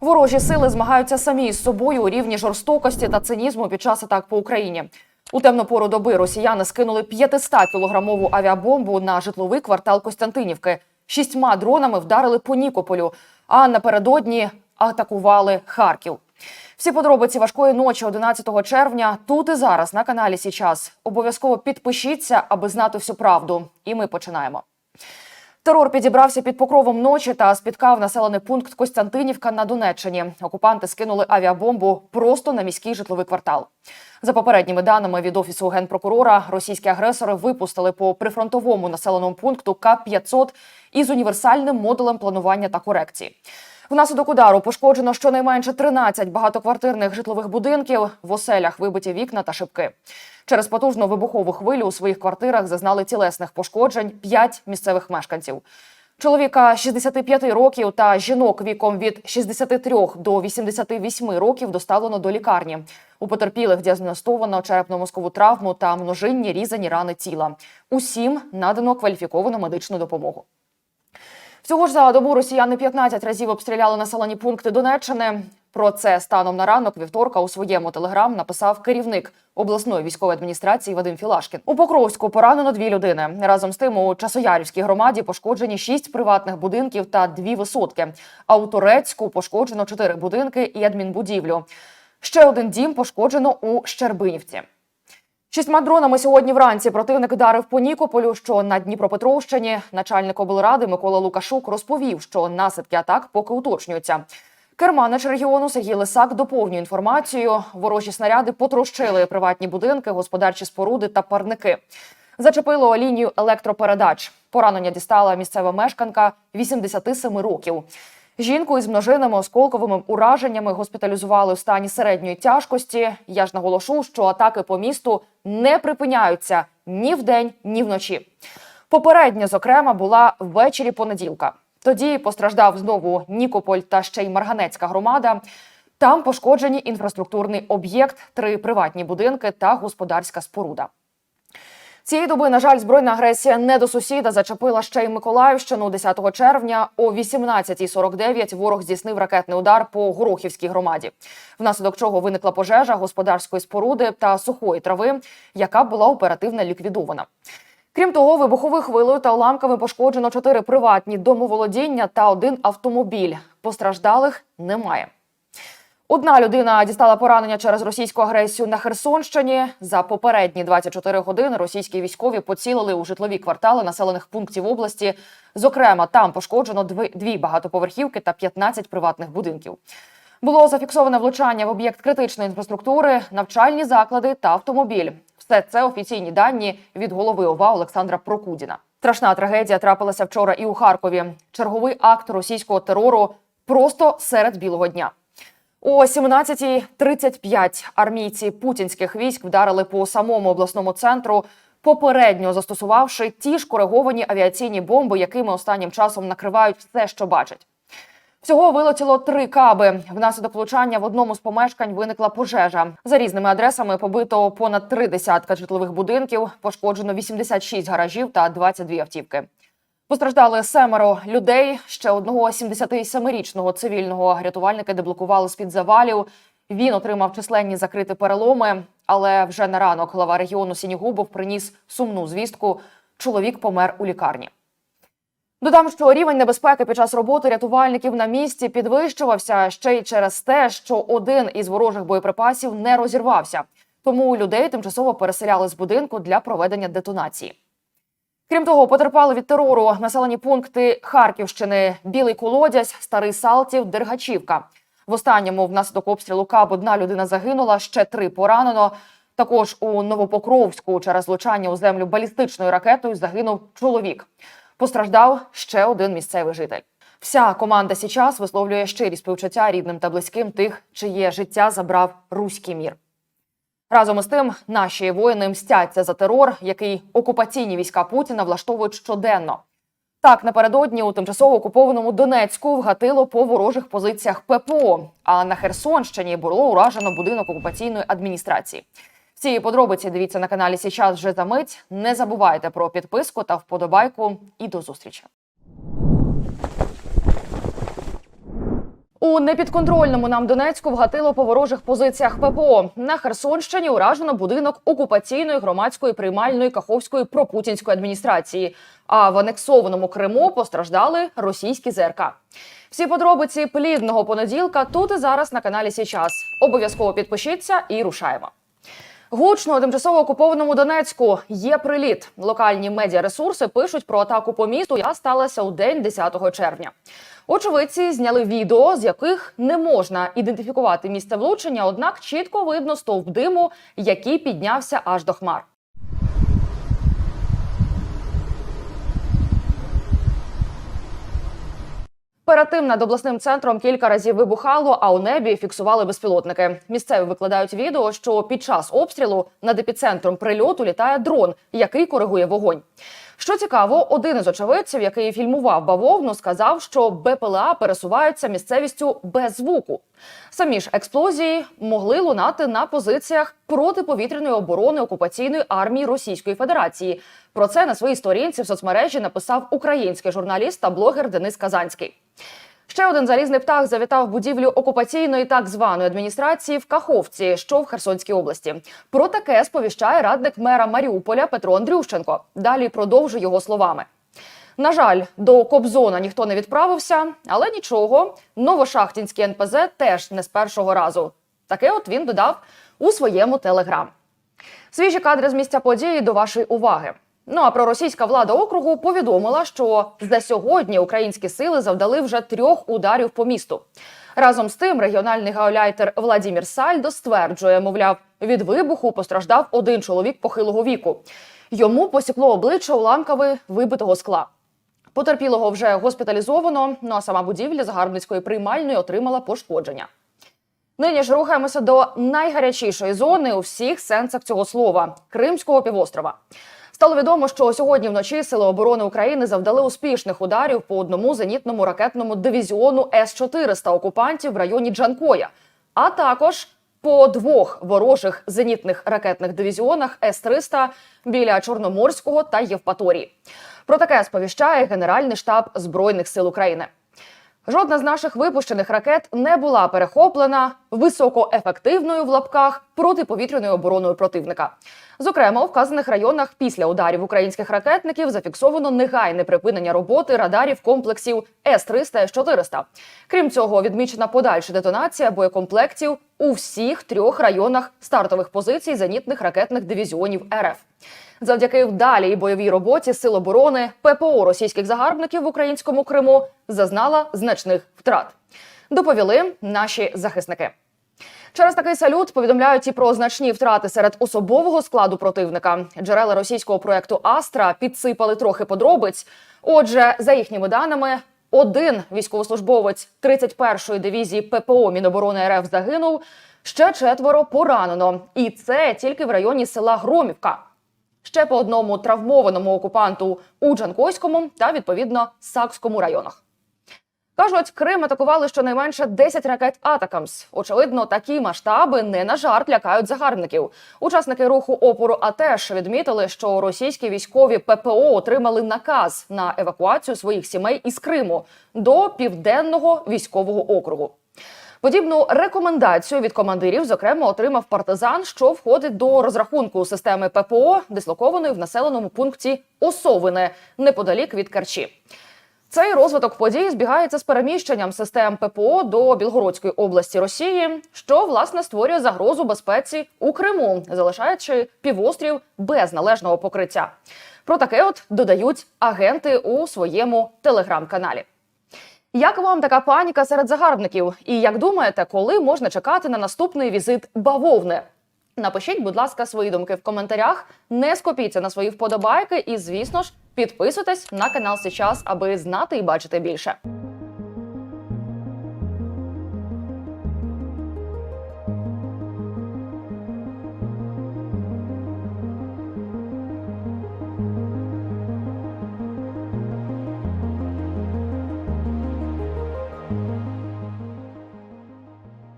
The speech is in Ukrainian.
Ворожі сили змагаються самі з собою у рівні жорстокості та цинізму під час атак по Україні. У темну пору доби росіяни скинули 500-кілограмову авіабомбу на житловий квартал Костянтинівки. Шістьма дронами вдарили по Нікополю, а напередодні атакували Харків. Всі подробиці важкої ночі 11 червня тут і зараз на каналі Січас. Обов'язково підпишіться, аби знати всю правду. І ми починаємо. Терор підібрався під покровом ночі та спіткав населений пункт Костянтинівка на Донеччині. Окупанти скинули авіабомбу просто на міський житловий квартал. За попередніми даними від офісу генпрокурора, російські агресори випустили по прифронтовому населеному пункту К-500 із універсальним модулем планування та корекції. Внаслідок удару пошкоджено щонайменше 13 багатоквартирних житлових будинків. В оселях вибиті вікна та шибки. Через потужну вибухову хвилю у своїх квартирах зазнали тілесних пошкоджень 5 місцевих мешканців. Чоловіка 65 років та жінок віком від 63 до 88 років доставлено до лікарні. У потерпілих діагностовано черепно-мозкову травму та множинні різані рани тіла. Усім надано кваліфіковану медичну допомогу. Всього ж за добу росіяни 15 разів обстріляли населені пункти Донеччини. Про це станом на ранок вівторка у своєму телеграм написав керівник обласної військової адміністрації Вадим Філашкін. У Покровську поранено дві людини. Разом з тим у Часоярівській громаді пошкоджені шість приватних будинків та дві висотки. А у Турецьку пошкоджено чотири будинки і адмінбудівлю. Ще один дім пошкоджено у Щербинівці. Шістьма дронами сьогодні вранці противник вдарив по Нікополю, що на Дніпропетровщині. Начальник облради Микола Лукашук розповів, що наслідки атак поки уточнюються. Керманич регіону Сергій Лисак доповнює інформацію. Ворожі снаряди потрощили приватні будинки, господарчі споруди та парники. Зачепило лінію електропередач. Поранення дістала місцева мешканка 87 років. Жінку із множинними осколковими ураженнями госпіталізували у стані середньої тяжкості. Я ж наголошу, що атаки по місту не припиняються ні вдень, ні вночі. Попередня, зокрема, була ввечері понеділка. Тоді постраждав знову Нікополь та ще й Марганецька громада. Там пошкоджені інфраструктурний об'єкт, три приватні будинки та господарська споруда. Цієї доби, на жаль, збройна агресія не до сусіда зачепила ще й Миколаївщину 10 червня. О 18.49 ворог здійснив ракетний удар по Горохівській громаді, внаслідок чого виникла пожежа господарської споруди та сухої трави, яка була оперативно ліквідована. Крім того, вибуховою хвилею та уламками пошкоджено чотири приватні домоволодіння та один автомобіль. Постраждалих немає. Одна людина дістала поранення через російську агресію на Херсонщині. За попередні 24 години російські військові поцілили у житлові квартали населених пунктів області. Зокрема, там пошкоджено дві, багатоповерхівки та 15 приватних будинків. Було зафіксоване влучання в об'єкт критичної інфраструктури, навчальні заклади та автомобіль. Все це офіційні дані від голови ОВА Олександра Прокудіна. Страшна трагедія трапилася вчора і у Харкові. Черговий акт російського терору просто серед білого дня. О 17.35 армійці путінських військ вдарили по самому обласному центру, попередньо застосувавши ті ж кориговані авіаційні бомби, якими останнім часом накривають все, що бачать. Всього вилетіло три каби. Внаслідок влучання в одному з помешкань виникла пожежа. За різними адресами побито понад три десятка житлових будинків, пошкоджено 86 гаражів та 22 автівки. Постраждали семеро людей. Ще одного 77-річного цивільного рятувальники деблокували з під завалів. Він отримав численні закриті переломи, але вже на ранок глава регіону Сінігубов приніс сумну звістку. Чоловік помер у лікарні. Додам, що рівень небезпеки під час роботи рятувальників на місці підвищувався ще й через те, що один із ворожих боєприпасів не розірвався. Тому людей тимчасово переселяли з будинку для проведення детонації. Крім того, потерпали від терору населені пункти Харківщини, Білий Колодязь, Старий Салтів, Дергачівка. В останньому внаслідок обстрілу КАБ одна людина загинула, ще три поранено. Також у Новопокровську через влучання у землю балістичною ракетою загинув чоловік. Постраждав ще один місцевий житель. Вся команда Січас висловлює щирі співчуття рідним та близьким тих, чиє життя забрав руський мір. Разом із тим, наші воїни мстяться за терор, який окупаційні війська Путіна влаштовують щоденно. Так, напередодні у тимчасово окупованому Донецьку вгатило по ворожих позиціях ППО. А на Херсонщині було уражено будинок окупаційної адміністрації. Всі подробиці дивіться на каналі Січас вже за мить. Не забувайте про підписку та вподобайку. І до зустрічі. У непідконтрольному нам Донецьку вгатило по ворожих позиціях ППО. На Херсонщині уражено будинок окупаційної громадської приймальної Каховської пропутінської адміністрації. А в анексованому Криму постраждали російські ЗРК. Всі подробиці плідного понеділка тут і зараз на каналі Січас. Обов'язково підпишіться і рушаємо. Гучно у тимчасово окупованому Донецьку є приліт. Локальні медіаресурси пишуть про атаку по місту, яка сталася у день 10 червня. Очевидці зняли відео, з яких не можна ідентифікувати місце влучення, однак чітко видно стовп диму, який піднявся аж до хмар. Перед над обласним центром кілька разів вибухало, а у небі фіксували безпілотники. Місцеві викладають відео, що під час обстрілу над епіцентром прильоту літає дрон, який коригує вогонь. Що цікаво, один із очевидців, який фільмував бавовну, сказав, що БПЛА пересуваються місцевістю без звуку. Самі ж експлозії могли лунати на позиціях протиповітряної оборони окупаційної армії Російської Федерації. Про це на своїй сторінці в соцмережі написав український журналіст та блогер Денис Казанський. Ще один залізний птах завітав будівлю окупаційної так званої адміністрації в Каховці, що в Херсонській області. Про таке сповіщає радник мера Маріуполя Петро Андрющенко. Далі продовжує його словами. На жаль, до Кобзона ніхто не відправився, але нічого. Новошахтінський НПЗ теж не з першого разу. Таке от він додав у своєму телеграм. Свіжі кадри з місця події до вашої уваги. Ну а проросійська влада округу повідомила, що за сьогодні українські сили завдали вже трьох ударів по місту. Разом з тим, регіональний гауляйтер Владімір Сальдо стверджує, мовляв, від вибуху постраждав один чоловік похилого віку. Йому посікло обличчя уламками вибитого скла. Потерпілого вже госпіталізовано. Ну а сама будівля загарбницької приймальної отримала пошкодження. Нині ж рухаємося до найгарячішої зони у всіх сенсах цього слова Кримського півострова. Стало відомо, що сьогодні вночі Сили оборони України завдали успішних ударів по одному зенітному ракетному дивізіону С-400 окупантів в районі Джанкоя, а також по двох ворожих зенітних ракетних дивізіонах С-300 біля Чорноморського та Євпаторії. Про таке сповіщає Генеральний штаб Збройних сил України. Жодна з наших випущених ракет не була перехоплена високоефективною в лапках протиповітряною обороною противника. Зокрема, у вказаних районах після ударів українських ракетників зафіксовано негайне припинення роботи радарів комплексів С-300 С-400. Крім цього, відмічена подальша детонація боєкомплектів у всіх трьох районах стартових позицій зенітних ракетних дивізіонів РФ. Завдяки вдалій бойовій роботі сил оборони ППО російських загарбників в українському Криму зазнала значних втрат. Доповіли наші захисники. Через такий салют повідомляють і про значні втрати серед особового складу противника. Джерела російського проекту Астра підсипали трохи подробиць. Отже, за їхніми даними, один військовослужбовець 31-ї дивізії ППО Міноборони РФ загинув. Ще четверо поранено, і це тільки в районі села Громівка. Ще по одному травмованому окупанту у Джанкойському та відповідно Сакському районах. Кажуть, Крим атакували щонайменше 10 ракет Атакамс. Очевидно, такі масштаби не на жарт лякають загарбників. Учасники руху опору АТЕШ відмітили, що російські військові ППО отримали наказ на евакуацію своїх сімей із Криму до південного військового округу. Подібну рекомендацію від командирів, зокрема, отримав партизан, що входить до розрахунку системи ППО, дислокованої в населеному пункті Осовине неподалік від Керчі. Цей розвиток подій збігається з переміщенням систем ППО до Білгородської області Росії, що власне створює загрозу безпеці у Криму, залишаючи півострів без належного покриття. Про таке от додають агенти у своєму телеграм-каналі. Як вам така паніка серед загарбників? І як думаєте, коли можна чекати на наступний візит бавовни? Напишіть, будь ласка, свої думки в коментарях. Не скопіться на свої вподобайки, і, звісно ж, підписуйтесь на канал Сейчас, аби знати і бачити більше.